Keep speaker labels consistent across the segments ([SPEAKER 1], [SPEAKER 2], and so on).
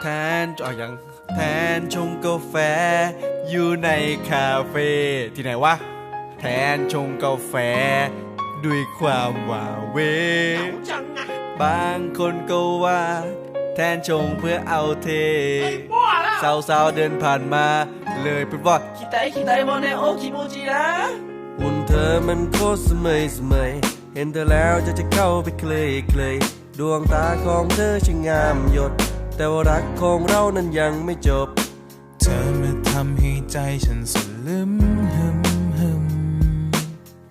[SPEAKER 1] แทนอ๋อยังแทนชงกาแฟ อยู่ในคาเฟ่ที่ไหนวะ แทนชงกาแฟ ด้วยความว่าเวบางคนก็ว่า แทนชงเพื่อเอาเทสาวสาวเดินผ่านมา เลยพูดว่า
[SPEAKER 2] คิดไตคิดไตมอน
[SPEAKER 1] ในโอคิโมจินะหุ่นเธอมันโคตรสมัยสมัย เห็นเธอแล้วจะจะเข้าไปเคลยเคลยดวงตาของเธอช่างงามหยด แต่ว่ารักของเรานั้นยังไม่จบ
[SPEAKER 3] เธอมาทำให้ใจฉันสลึมหึมหึม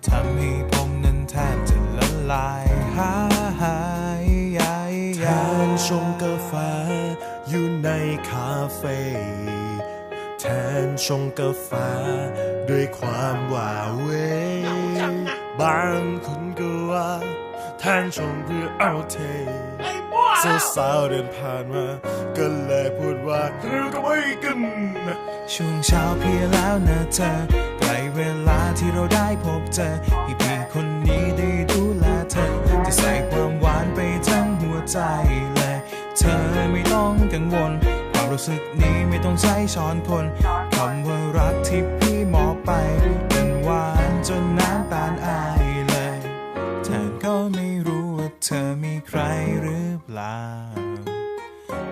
[SPEAKER 3] ทำให้ผมนั้นแทบจะละลายหายยาย
[SPEAKER 4] แท
[SPEAKER 3] ยาน
[SPEAKER 4] ชงกาแฟอยู่ในคาเฟ่แทนชงกาแฟด้วยความหวาเวบางคนก็ว่าแทนชงเพื่อเอาเท สาวๆเดินผ่านมา ก็เลยพูดว่าเธอก็ไม่กัน
[SPEAKER 3] ช่วงเช้าเพียแล้วนะเธอใกล้เวลาที่เราได้พบเจอให้พียงคนนี้ได้ดูแลเธอ จะใส่ความหวานไปทั้งหัวใจเลยเธอไม่ต้องกังวล ความรู้สึกนี้ไม่ต้องใช้ช้อนคนคำว่ารักที่พี่มอบไปมันหวานจนน้ำตาลอายเลยแทนก็ไม่รู้ว่าเธอมีใครหรือ ล่า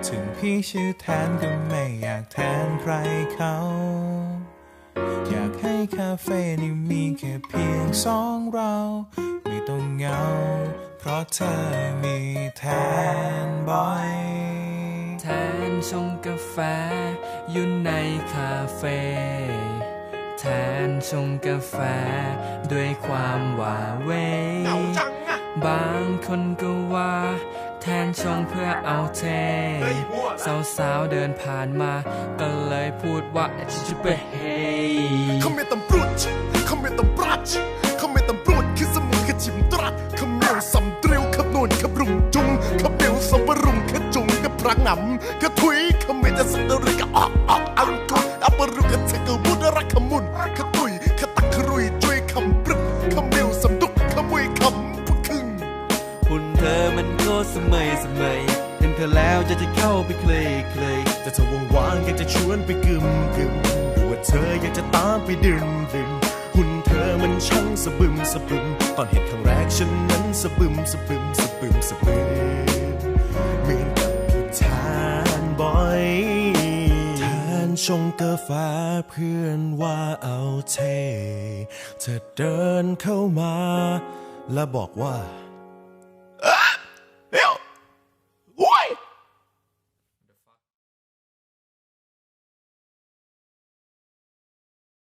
[SPEAKER 3] ถึงพี่ชื่อแทนก็ไม่อยากแทนใครเขา อยากให้คาเฟ่นี้มีแค่เพียงสองเรา ไม่ต้องเหงา เพราะเธอมีแทนบอย
[SPEAKER 2] แทนชงกาแฟอยู่ในคาเฟ่แทนชงกาแฟ ด้วยความหว่าเหวบางคนก็ว่า แทนชงเพื่อเอาเทสาวๆเดินผ่านมา ก็เลยพูดว่าจะไปเฮ
[SPEAKER 4] เขาไม่ตำรวจเขาไม่ตำรวจเขาไม่ตำรวจคือสมุนขจิมตรัสเขาเมียวสำเตรียวขนวนขบรุงจุงเขาเมียวสมบรุงขจุงขพระงำขถุย
[SPEAKER 1] สมยเสมยเห็นเธอแล้วจะจะเข้าไปเคลยเคลย
[SPEAKER 4] แต่เธอว่างๆอยากจะชวนไปกึมกึมหรือว่าเธออยากจะตามไปดื่มดื่มหุ่นเธอมันช่างสะบึมสะบึมตอนเห็นครั้งแรกฉันนั้นสะบึมสะบึมสะบึมสะบึมเหมือนกับผู้ทานบอยทานชงกาแฟเพื่อนว่าเอาเท เธอเดินเข้ามา และบอกว่า